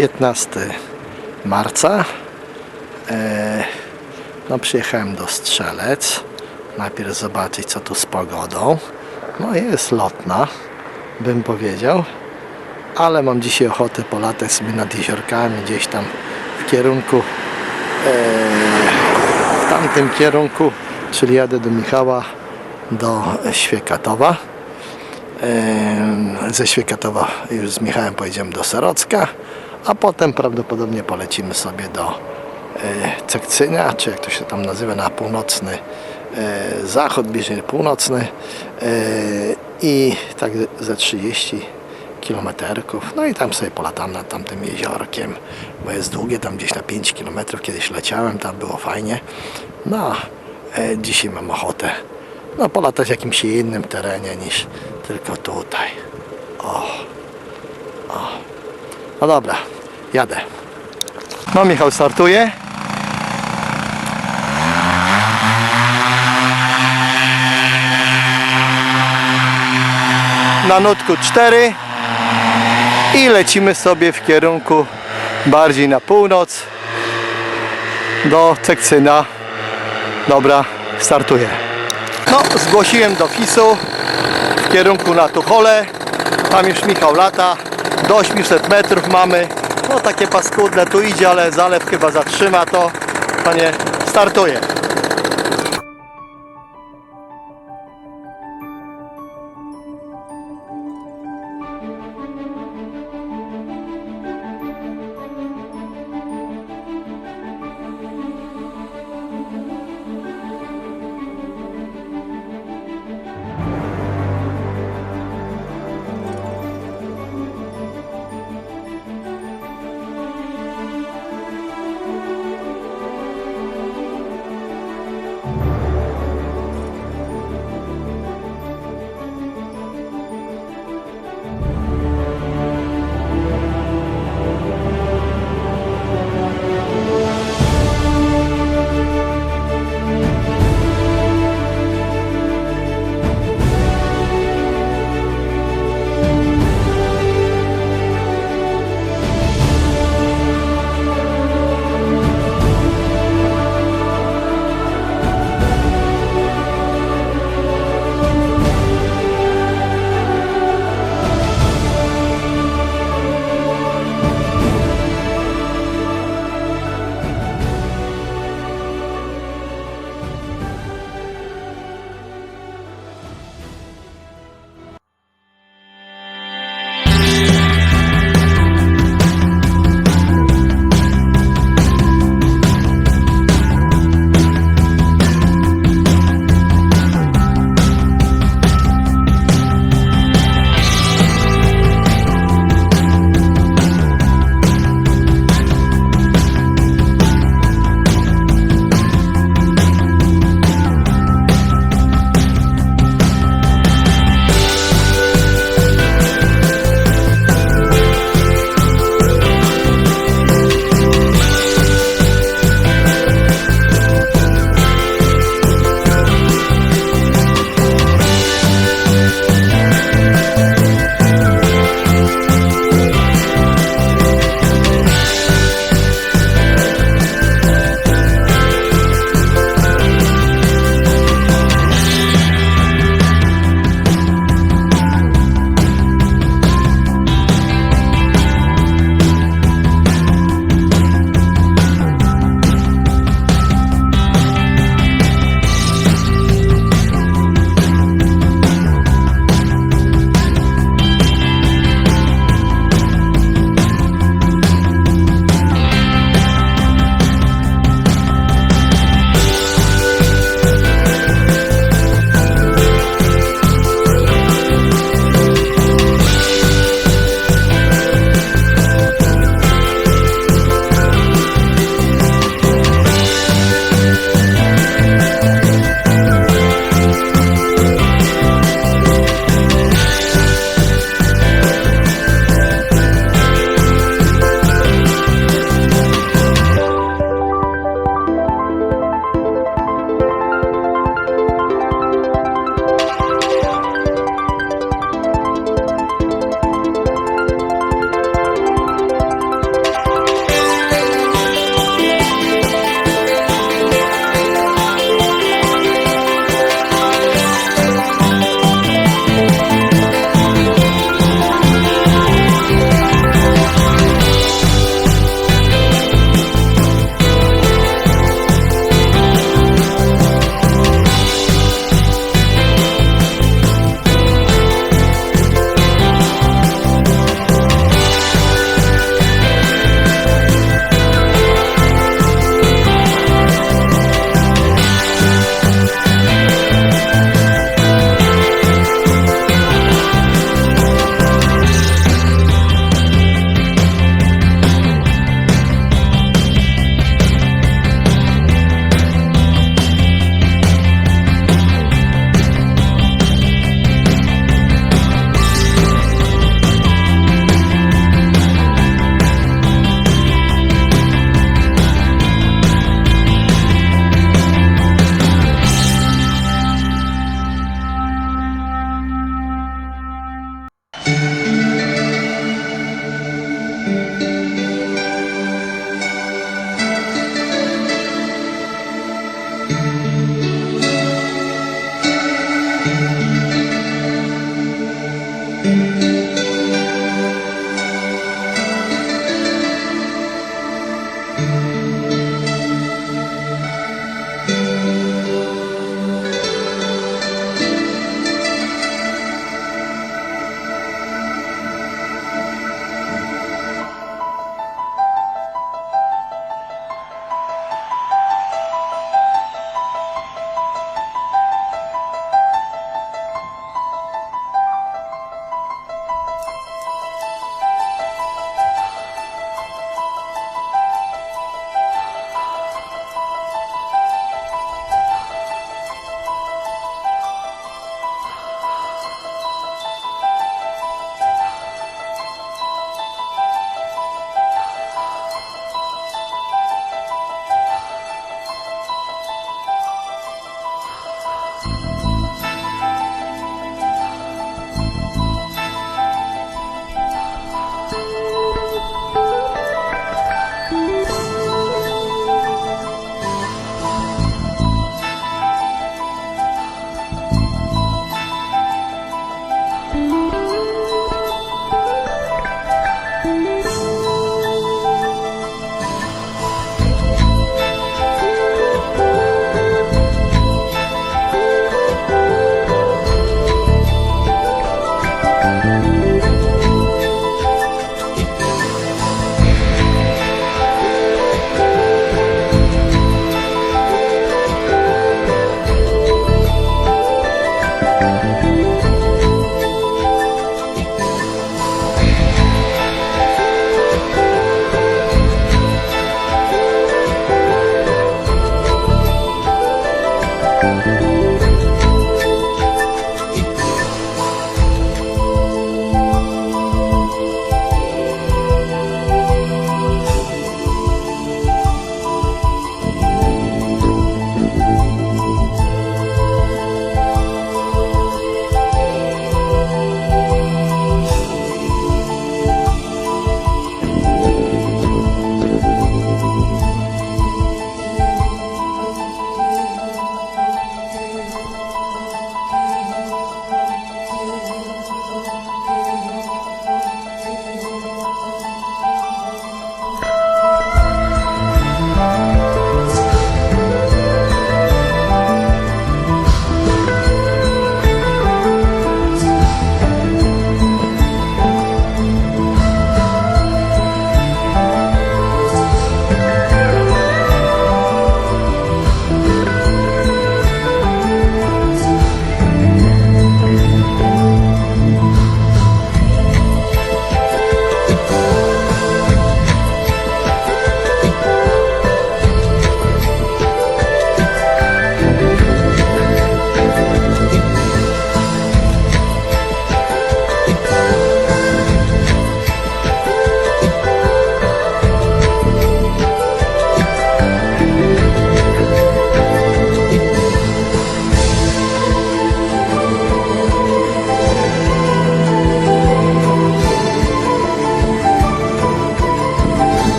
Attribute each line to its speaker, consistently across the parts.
Speaker 1: 15 marca. E, no przyjechałem do Strzelec. Najpierw zobaczyć co tu z pogodą. No jest lotna, bym powiedział. Ale mam dzisiaj ochotę polatać sobie nad jeziorkami gdzieś tam w kierunku e, w tamtym kierunku, czyli jadę do Michała do Świekatowa. Em, Ze Świekatowa już z Michałem pojedziemy do Serocka, a potem prawdopodobnie polecimy sobie do e, Cekcynia, czy jak to się tam nazywa, na północny e, zachód, bliżej północny e, i tak ze 30 kilometerków. No i tam sobie polatam nad tamtym jeziorkiem, bo jest długie, tam gdzieś na 5 kilometrów kiedyś leciałem, tam było fajnie. No, dzisiaj mam ochotę no, polatać w jakimś innym terenie niż tylko tutaj. O, o. No dobra, jadę. No Michał startuje. Na nutku 4 i lecimy sobie w kierunku bardziej na północ do Cekcyna. Dobra, startuję. No, zgłosiłem do FIS-u w kierunku na Tuchole. Tam już Michał lata. Do 800 metrów mamy. No takie paskudne tu idzie, ale zalew chyba zatrzyma to. Panie, startuję.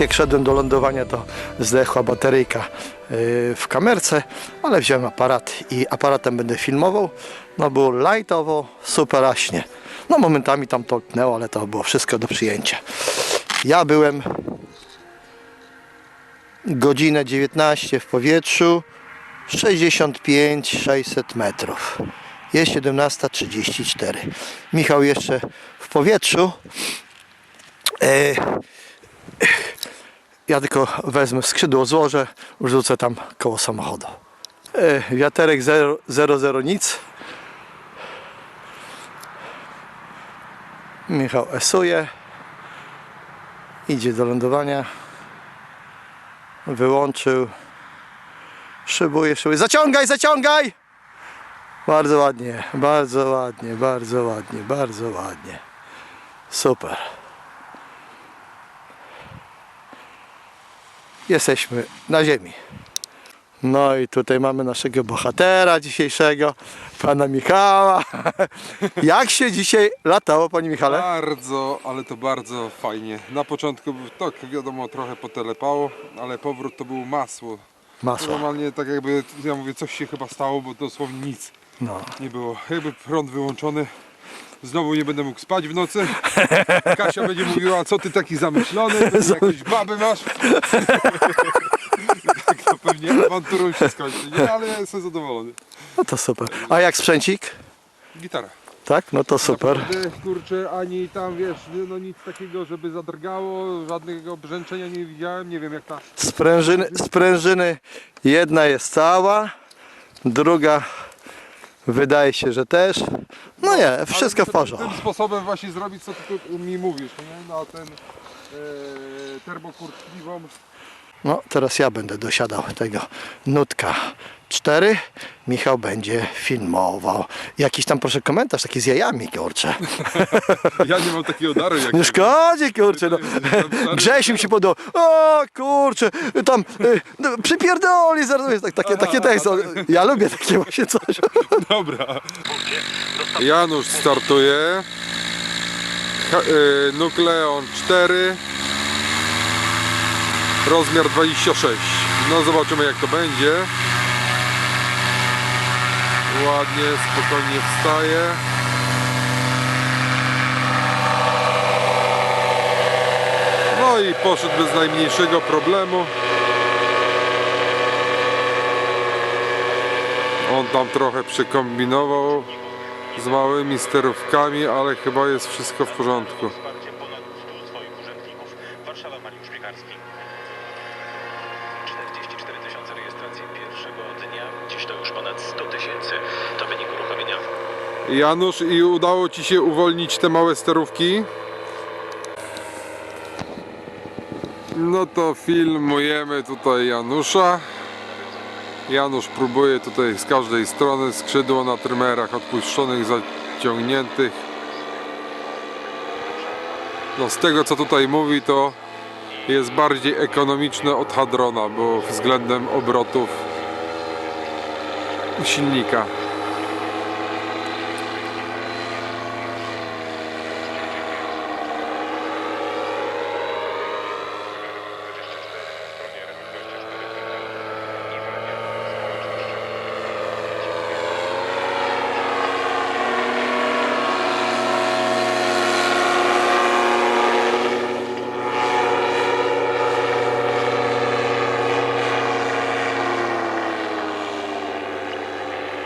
Speaker 1: Jak szedłem do lądowania, to zdechła bateryjka yy, w kamerce, ale wziąłem aparat i aparatem będę filmował. No było lightowo, superaśnie. No momentami tam tolknęło, ale to było wszystko do przyjęcia. Ja byłem godzinę 19 w powietrzu, 65-600 metrów. Jest 17.34. Michał jeszcze w powietrzu. E, ja tylko wezmę skrzydło, złożę, rzucę tam koło samochodu. E, wiaterek 0,0 nic. Michał esuje. Idzie do lądowania. Wyłączył. Szybuje, szybuje. Zaciągaj, zaciągaj! Bardzo ładnie, bardzo ładnie, bardzo ładnie, bardzo ładnie. Super. Jesteśmy na ziemi. No i tutaj mamy naszego bohatera dzisiejszego, pana Michała. Jak się dzisiaj latało, panie Michale?
Speaker 2: Bardzo, ale to bardzo fajnie. Na początku był tak, wiadomo, trochę potelepało, ale powrót to było masło.
Speaker 1: Masło.
Speaker 2: Normalnie tak jakby, ja mówię, coś się chyba stało, bo dosłownie nic
Speaker 1: No.
Speaker 2: nie było. Jakby prąd wyłączony. Znowu nie będę mógł spać w nocy. Kasia będzie mówiła, co ty taki zamyślony, pewnie jakieś baby masz. tak to pewnie awanturą się skończy, nie? Ale ja jestem zadowolony.
Speaker 1: no to super. A jak sprzęcik?
Speaker 2: Gitara.
Speaker 1: Tak? No to super.
Speaker 2: Naprawdę, kurczę, ani tam wiesz, no nic takiego, żeby zadrgało, żadnego brzęczenia nie widziałem, nie wiem jak ta.
Speaker 1: Sprężyny, sprężyny jedna jest cała, druga wydaje się, że też. No nie, wszystko w porządku.
Speaker 2: Tym sposobem właśnie zrobić, co ty tu mi mówisz, nie? Na ten e, terbokurt piwą.
Speaker 1: No teraz ja będę dosiadał tego nutka 4. Michał będzie filmował. Jakiś tam proszę komentarz taki z jajami, kurczę.
Speaker 2: Ja nie mam takiego daru jak
Speaker 1: Nie szkodzi, kurczę. No. Grzesiu mi się podobał. O kurczę, tam y, no, przypierdoli zaraz. Tak, takie, takie teksty. Ja lubię takie właśnie coś.
Speaker 2: Dobra. Janusz startuje. Ha, y, Nukleon 4. Rozmiar 26. No zobaczymy jak to będzie. Ładnie, spokojnie wstaje. No i poszedł bez najmniejszego problemu. On tam trochę przykombinował z małymi sterówkami, ale chyba jest wszystko w porządku. Janusz, i udało Ci się uwolnić te małe sterówki? No to filmujemy tutaj Janusza. Janusz próbuje tutaj z każdej strony skrzydło na trymerach odpuszczonych, zaciągniętych. No z tego co tutaj mówi to jest bardziej ekonomiczne od Hadrona, bo względem obrotów silnika.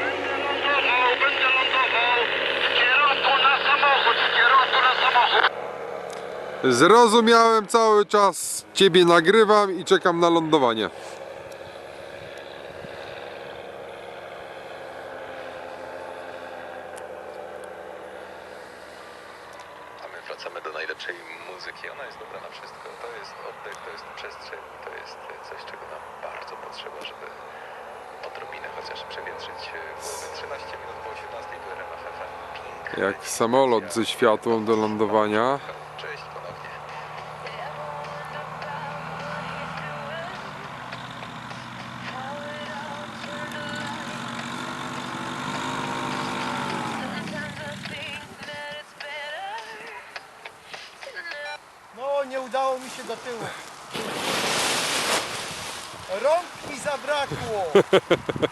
Speaker 3: Będę lądował, będę lądował. W kierunku na samochód, w kierunku na samochód.
Speaker 2: Zrozumiałem cały czas, ciebie nagrywam i czekam na lądowanie.
Speaker 4: A my wracamy do najlepszej muzyki. Ona jest dobra na wszystko. To jest oddech, to jest przestrzeń, to jest coś, czego nam bardzo potrzeba, żeby odrobinę chociaż przewietrzyć głowy. 13 minut po 18 tu RMF FM.
Speaker 2: Jak samolot ze światłem do lądowania.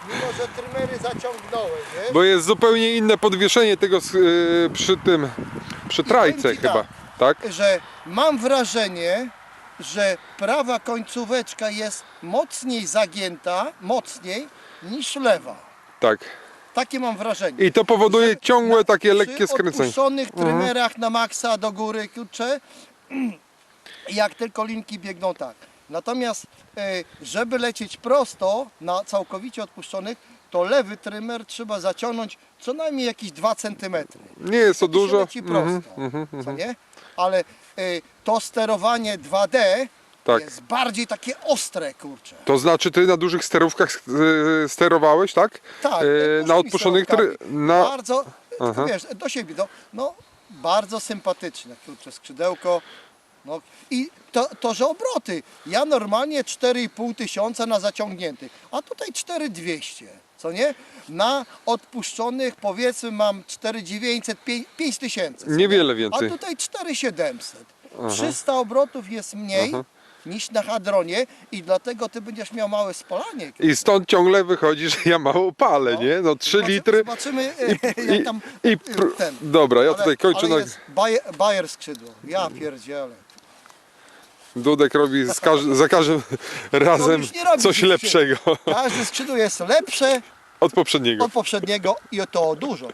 Speaker 1: Mimo, że trymery zaciągnąłem, nie?
Speaker 2: Bo jest zupełnie inne podwieszenie tego yy, przy tym, przy trajce chyba, tak?
Speaker 1: Że mam wrażenie, że prawa końcóweczka jest mocniej zagięta, mocniej niż lewa.
Speaker 2: Tak.
Speaker 1: Takie mam wrażenie.
Speaker 2: I to powoduje ciągłe takie lekkie
Speaker 1: Przy
Speaker 2: skręcenie. Mhm.
Speaker 1: odpuszczonych trymerach na maksa do góry, kurczę, jak tylko linki biegną tak. Natomiast e, żeby lecieć prosto na całkowicie odpuszczonych, to lewy trymer trzeba zaciągnąć co najmniej jakieś 2 cm.
Speaker 2: Nie jest to dużo.
Speaker 1: leci prosto,
Speaker 2: Mhm,
Speaker 1: co nie? Ale e, to sterowanie 2D
Speaker 2: Tak.
Speaker 1: jest bardziej takie ostre, kurczę.
Speaker 2: To znaczy ty na dużych sterówkach yy, sterowałeś, tak?
Speaker 1: Tak, dużymi
Speaker 2: na odpuszczonych try...
Speaker 1: sterowkami.
Speaker 2: na...
Speaker 1: Bardzo, wiesz, do siebie, no, no bardzo sympatyczne, kurczę, skrzydełko. No, I to, to, że obroty. Ja normalnie 4,5 tysiąca na zaciągniętych, a tutaj 4,200, co nie? Na odpuszczonych powiedzmy mam 4,900, 5 tysięcy.
Speaker 2: Niewiele
Speaker 1: A
Speaker 2: więcej.
Speaker 1: tutaj 4700. 300 obrotów jest mniej niż na hadronie i dlatego ty będziesz miał małe spalanie.
Speaker 2: I stąd ciągle wychodzi, że ja mało palę, nie? No 3
Speaker 1: Zobaczymy-
Speaker 2: litry.
Speaker 1: Zobaczymy,
Speaker 2: I,
Speaker 1: jak tam
Speaker 2: i,
Speaker 1: y, ten.
Speaker 2: Dobra, ja
Speaker 1: Ale-
Speaker 2: tutaj kończę.
Speaker 1: ale
Speaker 2: Na...
Speaker 1: bajer, bajer skrzydło. Ja pierdzielę.
Speaker 2: Dudek robi z każ... za każdym razem
Speaker 1: już nie robi
Speaker 2: coś lepszego
Speaker 1: Każde skrzydło jest lepsze
Speaker 2: od poprzedniego.
Speaker 1: od poprzedniego i to dużo.